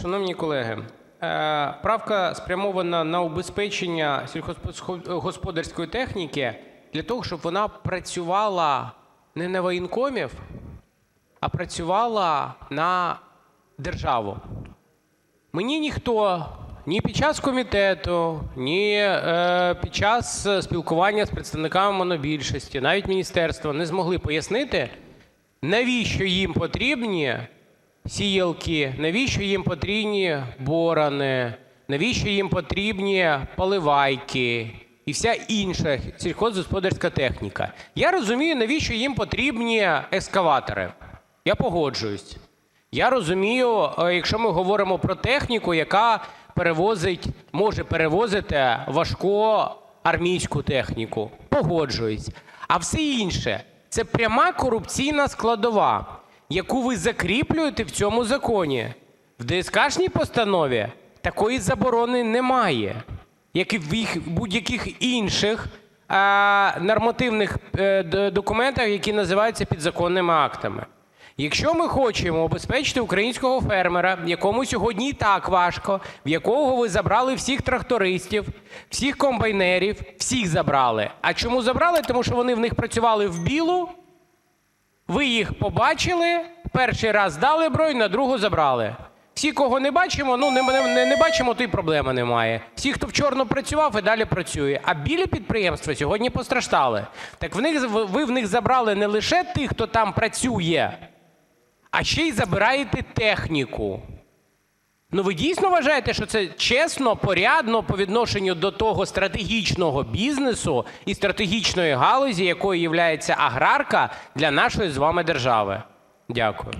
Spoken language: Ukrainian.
Шановні колеги, е, правка спрямована на убезпечення сільськогосподарської техніки для того, щоб вона працювала не на воєнкомів, а працювала на державу. Мені ніхто ні під час комітету, ні е, під час спілкування з представниками монобільшості, навіть міністерства не змогли пояснити, навіщо їм потрібні сіялки, навіщо їм потрібні борони, навіщо їм потрібні поливайки і вся інша сільськогосподарська техніка. Я розумію, навіщо їм потрібні ескаватори. Я погоджуюсь. Я розумію, е, якщо ми говоримо про техніку, яка перевозить, може перевозити важку армійську техніку. Погоджуюсь. А все інше це пряма корупційна складова, яку ви закріплюєте в цьому законі. В ДСКшній постанові такої заборони немає, як і в будь-яких інших нормативних е, документах, які називаються підзаконними актами. Якщо ми хочемо обезпечити українського фермера, якому сьогодні і так важко, в якого ви забрали всіх трактористів, всіх комбайнерів, всіх забрали. А чому забрали? Тому що вони в них працювали в білу, ви їх побачили, перший раз дали бронь, на другу забрали. Всі, кого не бачимо, ну не, не, не бачимо, то й проблеми немає. Всі, хто в чорно працював, і далі працює. А білі підприємства сьогодні постраждали. Так в них, ви в них забрали не лише тих, хто там працює, а ще й забираєте техніку. Ну ви дійсно вважаєте, що це чесно, порядно по відношенню до того стратегічного бізнесу і стратегічної галузі, якою є аграрка для нашої з вами держави? Дякую.